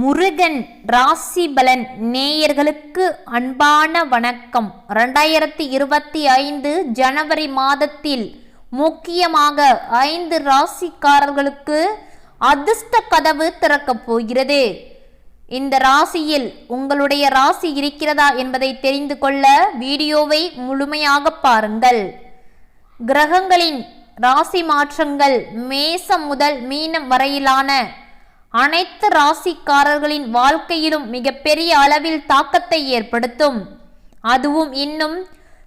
முருகன் ராசி பலன் நேயர்களுக்கு அன்பான வணக்கம். ரெண்டாயிரத்தி இருபத்தி ஐந்து ஜனவரி மாதத்தில் முக்கியமாக ஐந்து ராசிக்காரர்களுக்கு அதிர்ஷ்ட கதவு திறக்கப் போகிறது. இந்த ராசியில் உங்களுடைய ராசி இருக்கிறதா என்பதை தெரிந்து கொள்ள வீடியோவை முழுமையாக பாருங்கள். கிரகங்களின் ராசி மாற்றங்கள் மேசம் முதல் மீனம் வரையிலான அனைத்து ராசிக்காரர்களின் வாழ்க்கையிலும் மிகப்பெரிய அளவில் தாக்கத்தை ஏற்படுத்தும். அதுவும் இன்னும்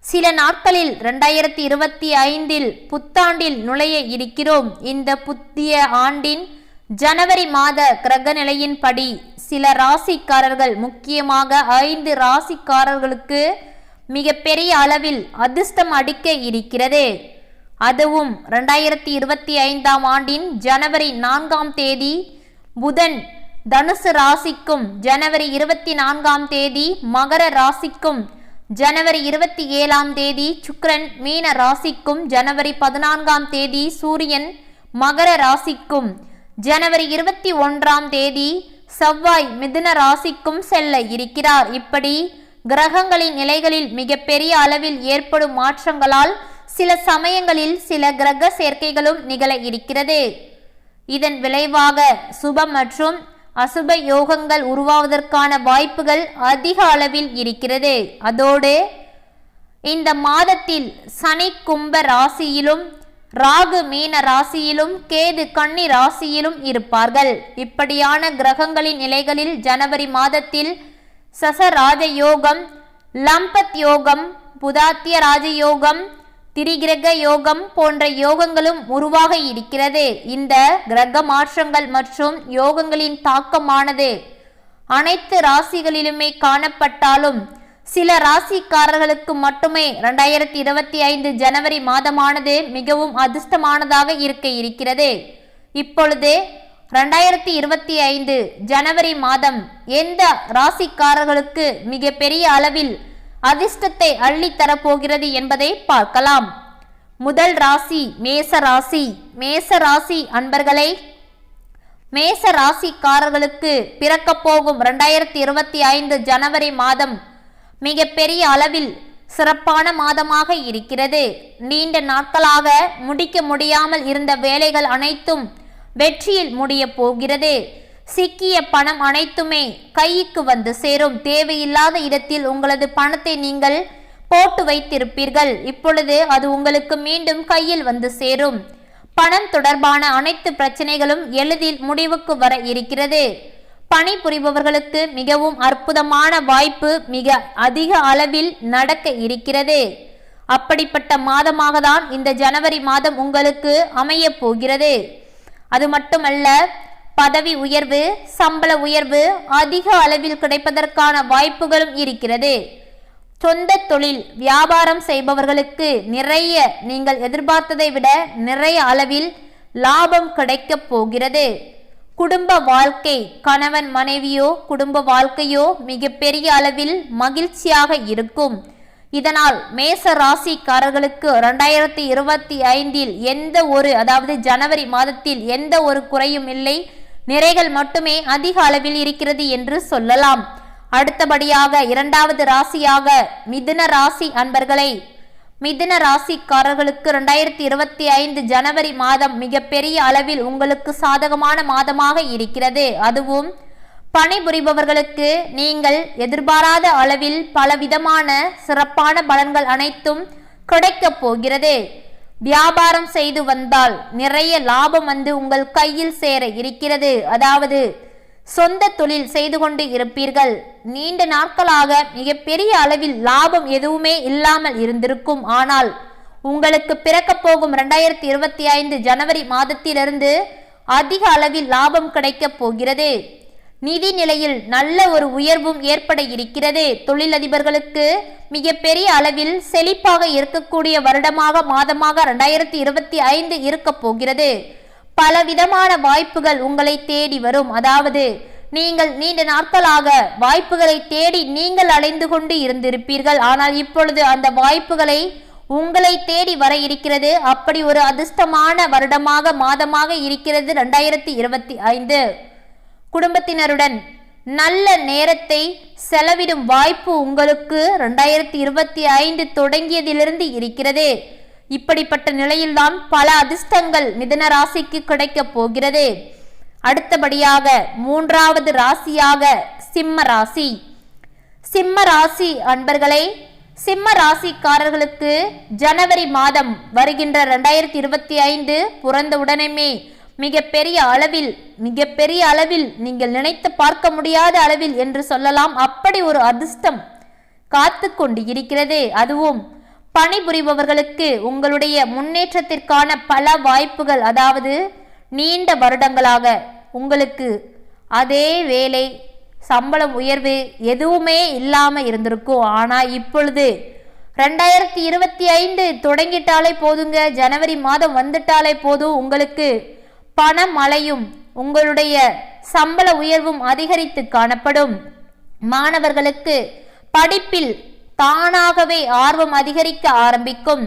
சில நாட்களில் ரெண்டாயிரத்தி இருபத்தி ஐந்தில் புத்தாண்டில் நுழைய இருக்கிறோம். இந்த புத்திய ஆண்டின் ஜனவரி மாத கிரக நிலையின்படி சில ராசிக்காரர்கள் முக்கியமாக ஐந்து ராசிக்காரர்களுக்கு மிகப்பெரிய அளவில் அதிர்ஷ்டம் அடிக்க இருக்கிறது. அதுவும் ரெண்டாயிரத்தி இருபத்தி ஐந்தாம் ஆண்டின் ஜனவரி நான்காம் தேதி புதன் தனுசு ராசிக்கும் ஜனவரி இருபத்தி நான்காம் தேதி மகர ராசிக்கும் ஜனவரி இருபத்தி ஏழாம் தேதி சுக்ரன் மீன ராசிக்கும் ஜனவரி பதினான்காம் தேதி சூரியன் மகர ராசிக்கும் ஜனவரி இருபத்தி ஒன்றாம் தேதி செவ்வாய் மிதுன ராசிக்கும் செல்ல இருக்கிறார். இப்படி கிரகங்களின் நிலைகளில் மிகப்பெரிய அளவில் ஏற்படும் மாற்றங்களால் சில சமயங்களில் சில கிரக சேர்க்கைகளும் நிகழ இருக்கிறது. இதன் விளைவாக சுப மற்றும் அசுப யோகங்கள் உருவாவதற்கான வாய்ப்புகள் அதிக அளவில் இருக்கிறது. அதோடு இந்த மாதத்தில் சனி கும்ப ராசியிலும் ராகு மீன ராசியிலும் கேது கன்னி ராசியிலும் இருப்பார்கள். இப்படியான கிரகங்களின் நிலைகளில் ஜனவரி மாதத்தில் சசராஜ யோகம் லம்பத் யோகம் புதாத்திய ராஜயோகம் திரிகிரக யோகம் போன்ற யோகங்களும் உருவாக இருக்கிறது. இந்த கிரக மாற்றங்கள் மற்றும் யோகங்களின் தாக்கமானது அனைத்து ராசிகளிலுமே காணப்பட்டாலும் சில ராசிக்காரர்களுக்கு மட்டுமே ரெண்டாயிரத்தி இருபத்தி ஐந்து ஜனவரி மாதமானது மிகவும் அதிர்ஷ்டமானதாக இருக்க இருக்கிறது. இப்பொழுது ரெண்டாயிரத்தி இருபத்தி ஐந்து ஜனவரி மாதம் எந்த ராசிக்காரர்களுக்கு மிகப்பெரிய அளவில் அதிர்ஷ்டத்தை அள்ளித்தரப்போகிறது என்பதை பார்க்கலாம். முதல் ராசி மேச ராசி. மேச ராசி அன்பர்களை மேச ராசிக்காரர்களுக்கு பிறக்க போகும் ரெண்டாயிரத்தி இருபத்தி ஐந்து ஜனவரி மாதம் மிக பெரிய அளவில் சிறப்பான மாதமாக இருக்கிறது. நீண்ட நாட்களாக முடிக்க முடியாமல் இருந்த வேலைகள் அனைத்தும் வெற்றியில் முடிய போகிறது. சிக்கிய பணம் அனைத்துமே கைக்கு வந்து சேரும். தேவையில்லாத இடத்தில் உங்களது பணத்தை நீங்கள் போட்டு வைத்திருப்பீர்கள். இப்பொழுது அது உங்களுக்கு மீண்டும் கையில் வந்து சேரும். பணம் தொடர்பான அனைத்து பிரச்சனைகளும் எளிதில் முடிவுக்கு வர இருக்கிறது. பணிபுரிபவர்களுக்கு மிகவும் அற்புதமான வாய்ப்பு மிக அதிக அளவில் நடக்க இருக்கிறது. அப்படிப்பட்ட மாதமாக தான் இந்த ஜனவரி மாதம் உங்களுக்கு அமைய போகிறது. அது மட்டுமல்ல பதவி உயர்வு சம்பள உயர்வு அதிக அளவில் கிடைப்பதற்கான வாய்ப்புகளும் இருக்கிறது. சொந்த தொழில் வியாபாரம் செய்பவர்களுக்கு நிறைய நீங்கள் எதிர்பார்த்ததை விட நிறைய அளவில் லாபம் கிடைக்கப் போகிறது. குடும்ப வாழ்க்கை கணவன் மனைவியோ குடும்ப வாழ்க்கையோ மிகப்பெரிய அளவில் மகிழ்ச்சியாக இருக்கும். இதனால் மேச ராசிக்காரர்களுக்கு ரெண்டாயிரத்தி இருபத்தி ஐந்தில் எந்த ஒரு அதாவது ஜனவரி மாதத்தில் எந்த ஒரு குறையும் இல்லை. நிறைகள் மட்டுமே அதிக அளவில் இருக்கிறது என்று சொல்லலாம். அடுத்தபடியாக இரண்டாவது ராசியாக மிதுன ராசி அன்பர்களை. மிதுன ராசிக்காரர்களுக்கு ரெண்டாயிரத்தி இருபத்தி ஐந்து ஜனவரி மாதம் மிகப்பெரிய அளவில் உங்களுக்கு சாதகமான மாதமாக இருக்கிறது. அதுவும் பணிபுரிபவர்களுக்கு நீங்கள் எதிர்பாராத அளவில் பலவிதமான சிறப்பான பலன்கள் அனைத்தும் கிடைக்கப் போகிறது. வியாபாரம் செய்து வந்தால் நிறைய லாபம் வந்து உங்கள் கையில் சேர இருக்கிறது. அதாவது சொந்த தொழில் செய்து கொண்டு இருப்பீர்கள். நீண்ட நாட்களாக மிகப்பெரிய அளவில் லாபம் எதுவுமே இல்லாமல் இருந்திருக்கும். ஆனால் உங்களுக்கு பிறக்க போகும் ரெண்டாயிரத்தி இருபத்தி ஐந்து ஜனவரி மாதத்திலிருந்து அதிக அளவில் லாபம் கிடைக்கப் போகிறது. நிதி நிலையில் நல்ல ஒரு உயர்வும் ஏற்பட இருக்கிறது. தொழிலதிபர்களுக்கு மிகப்பெரிய அளவில் செழிப்பாக இருக்கக்கூடிய வருடமாக மாதமாக ரெண்டாயிரத்தி இருபத்தி ஐந்து இருக்க போகிறது. பல விதமான வாய்ப்புகள் உங்களை தேடி வரும். அதாவது நீங்கள் நீண்ட நாட்களாக வாய்ப்புகளை தேடி நீங்கள் அலைந்து கொண்டு இருந்திருப்பீர்கள். ஆனால் இப்பொழுது அந்த வாய்ப்புகளை உங்களை தேடி வர இருக்கிறது. அப்படி ஒரு அதிர்ஷ்டமான வருடமாக மாதமாக இருக்கிறது ரெண்டாயிரத்தி இருபத்தி ஐந்து. குடும்பத்தினருடன் நல்ல நேரத்தை செலவிடும் வாய்ப்பு உங்களுக்கு ரெண்டாயிரத்தி இருபத்தி ஐந்து தொடங்கியதிலிருந்து இருக்கிறது. இப்படிப்பட்ட நிலையில்தான் பல அதிர்ஷ்டங்கள் மிதன ராசிக்கு கிடைக்கப் போகிறது. அடுத்தபடியாக மூன்றாவது ராசியாக சிம்ம ராசி. சிம்ம ராசி அன்பர்களே சிம்ம ராசிக்காரர்களுக்கு ஜனவரி மாதம் வருகின்ற ரெண்டாயிரத்தி இருபத்தி ஐந்து பிறந்த உடனேமே மிகப்பெரிய அளவில் மிகப்பெரிய அளவில் நீங்கள் நினைத்து பார்க்க முடியாத அளவில் என்று சொல்லலாம். அப்படி ஒரு அதிர்ஷ்டம் காத்து கொண்டு இருக்கிறது. அதுவும் பணிபுரிபவர்களுக்கு உங்களுடைய முன்னேற்றத்திற்கான பல வாய்ப்புகள். அதாவது நீண்ட வருடங்களாக உங்களுக்கு அதே வேலை சம்பளம் உயர்வு எதுவுமே இல்லாமல் இருந்திருக்கும். ஆனால் இப்பொழுது ரெண்டாயிரத்தி இருபத்தி ஐந்து தொடங்கிட்டாலே போதுங்க. ஜனவரி மாதம் வந்துட்டாலே போதும். உங்களுக்கு பணமழையும் உங்களுடைய சம்பள உயர்வும் அதிகரித்து காணப்படும். மாணவர்களுக்கு படிப்பில் தானாகவே ஆர்வம் அதிகரிக்க ஆரம்பிக்கும்.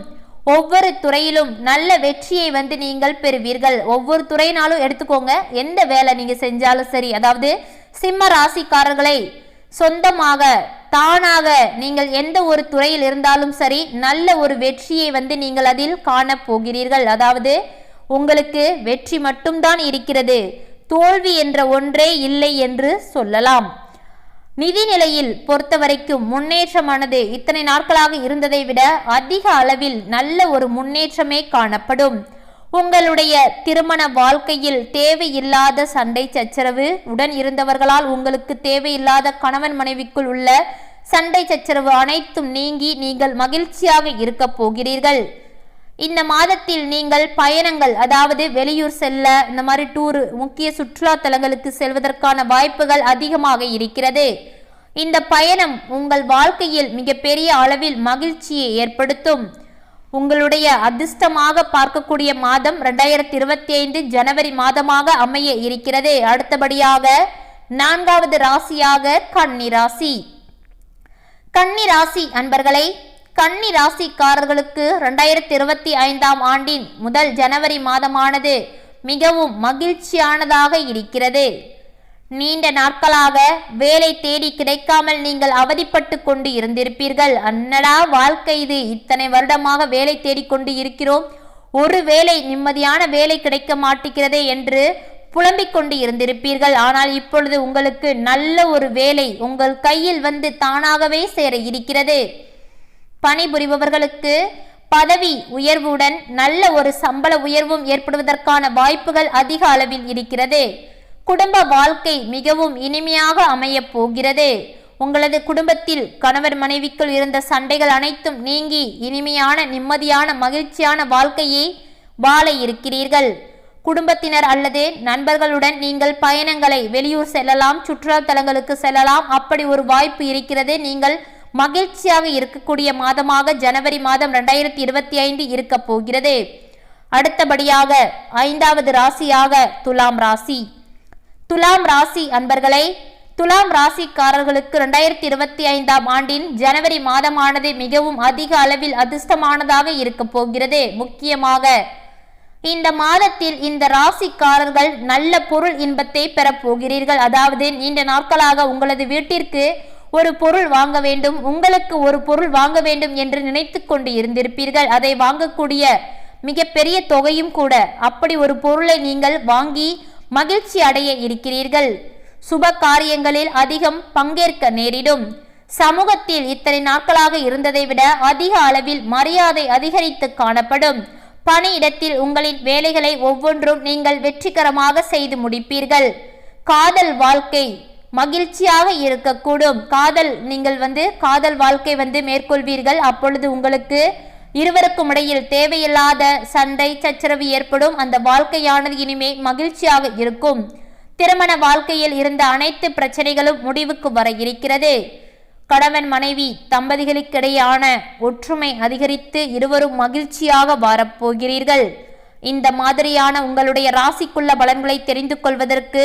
ஒவ்வொரு துறையிலும் நல்ல வெற்றியை வந்து நீங்கள் பெறுவீர்கள். ஒவ்வொரு துறையினாலும் எடுத்துக்கோங்க. எந்த வேலை நீங்க செஞ்சாலும் சரி அதாவது சிம்ம ராசிக்காரர்களை சொந்தமாக தானாக நீங்கள் எந்த ஒரு துறையில் இருந்தாலும் சரி நல்ல ஒரு வெற்றியை வந்து நீங்கள் அதில் காண போகிறீர்கள் அதாவது உங்களுக்கு வெற்றி மட்டும்தான் இருக்கிறது. தோல்வி என்ற ஒன்றே இல்லை என்று சொல்லலாம். நிதி நிலையில் பொறுத்த வரைக்கும் முன்னேற்றமானது இத்தனை நாட்களாக இருந்ததை விட அதிக அளவில் நல்ல ஒரு முன்னேற்றமே காணப்படும். உங்களுடைய திருமண வாழ்க்கையில் தேவையில்லாத சண்டை சச்சரவு உடன் இருந்தவர்களால் உங்களுக்கு தேவையில்லாத கணவன் மனைவிக்குள் உள்ள சண்டை சச்சரவு அனைத்தும் நீங்கி நீங்கள் மகிழ்ச்சியாக இருக்க போகிறீர்கள். இந்த மாதத்தில் நீங்கள் பயணங்கள் அதாவது வெளியூர் செல்ல இந்த மாதிரி டூர் முக்கிய சுற்றுலா தலங்களுக்கு செல்வதற்கான வாய்ப்புகள் அதிகமாக இருக்கிறது. இந்த பயணம் உங்கள் வாழ்க்கையில் மிகப்பெரிய அளவில் மகிழ்ச்சியை ஏற்படுத்தும். உங்களுடைய அதிர்ஷ்டமாக பார்க்கக்கூடிய மாதம் ரெண்டாயிரத்தி இருபத்தி ஐந்து ஜனவரி மாதமாக அமைய இருக்கிறது. அடுத்தபடியாக நான்காவது ராசியாக கன்னி ராசி. கன்னி ராசி அன்பர்களை கன்னி ராசிக்காரர்களுக்கு ரெண்டாயிரத்தி இருபத்தி ஐந்தாம் ஆண்டின் முதல் ஜனவரி மாதமானது மிகவும் மகிழ்ச்சியானதாக இருக்கிறது. நீண்ட நாட்களாக வேலை தேடி கிடைக்காமல் நீங்கள் அவதிப்பட்டு கொண்டு இருந்திருப்பீர்கள். அன்னடா வாழ்க்கை இது. இத்தனை வருடமாக வேலை தேடிக்கொண்டு இருக்கிறோம். ஒரு வேலை நிம்மதியான வேலை கிடைக்க மாட்டேங்கிறதே என்று புலம்பிக் கொண்டு இருந்திருப்பீர்கள். ஆனால் இப்பொழுது உங்களுக்கு நல்ல ஒரு வேலை உங்கள் கையில் வந்து தானாகவே சேர இருக்கிறது. பணிபுரிபவர்களுக்கு பதவி உயர்வுடன் நல்ல ஒரு சம்பள உயர்வும் ஏற்படுவதற்கான வாய்ப்புகள் அதிக அளவில் இருக்கிறது. குடும்ப வாழ்க்கை மிகவும் இனிமையாக அமையப் போகிறது. உங்களது குடும்பத்தில் கணவர் மனைவிக்குள் இருந்த சண்டைகள் அனைத்தும் நீங்கி இனிமையான நிம்மதியான மகிழ்ச்சியான வாழ்க்கையை வாழ இருக்கிறீர்கள். குடும்பத்தினர் அல்லது நண்பர்களுடன் நீங்கள் பயணங்களை வெளியூர் செல்லலாம் சுற்றுலா தலங்களுக்கு செல்லலாம். அப்படி ஒரு வாய்ப்பு இருக்கிறது. நீங்கள் மகிழ்ச்சியாக இருக்கக்கூடிய மாதமாக ஜனவரி மாதம் ரெண்டாயிரத்தி இருபத்தி ஐந்து இருக்க போகிறது. அடுத்தபடியாக ஐந்தாவது ராசியாக துலாம் ராசி. துலாம் ராசி அன்பர்களை துலாம் ராசிக்காரர்களுக்கு ரெண்டாயிரத்தி இருபத்தி ஐந்தாம் ஆண்டின் ஜனவரி மாதமானது மிகவும் அதிக அளவில் அதிர்ஷ்டமானதாக இருக்க போகிறது. முக்கியமாக இந்த மாதத்தில் இந்த ராசிக்காரர்கள் நல்ல பொருள் இன்பத்தை பெறப்போகிறீர்கள் அதாவது நீண்ட நாட்களாக உங்களது வீட்டிற்கு ஒரு பொருள் வாங்க வேண்டும் உங்களுக்கு ஒரு பொருள் வாங்க வேண்டும் என்று நினைத்து கொண்டு இருந்திருப்பீர்கள். அதை வாங்கக்கூடிய மிகப்பெரிய தொகையும் கூட அப்படி ஒரு பொருளை நீங்கள் வாங்கி மகிழ்ச்சி அடைய இருக்கிறீர்கள். சுப காரியங்களில் அதிகம் பங்கேற்க நேரிடும். சமூகத்தில் இத்தனை நாட்களாக இருந்ததை விட அதிக அளவில் மரியாதை அதிகரித்து காணப்படும். பணியிடத்தில் உங்களின் வேலைகளை ஒவ்வொன்றும் நீங்கள் வெற்றிகரமாக செய்து முடிப்பீர்கள். காதல் வாழ்க்கை மகிழ்ச்சியாக இருக்கக்கூடும். காதல் நீங்கள் வந்து காதல் வாழ்க்கை வந்து மேற்கொள்வீர்கள். அப்பொழுது உங்களுக்கு இருவருக்கும் இடையில் தேவையில்லாத சண்டை சச்சரவு ஏற்படும். அந்த வாழ்க்கையானது இனிமே மகிழ்ச்சியாக இருக்கும். திருமண வாழ்க்கையில் இருந்த அனைத்து பிரச்சனைகளும் முடிவுக்கு வர இருக்கிறது. கணவன் மனைவி தம்பதிகளுக்கிடையான ஒற்றுமை அதிகரித்து இருவரும் மகிழ்ச்சியாக வரப்போகிறீர்கள். இந்த மாதிரியான உங்களுடைய ராசிக்குள்ள பலன்களை தெரிந்து கொள்வதற்கு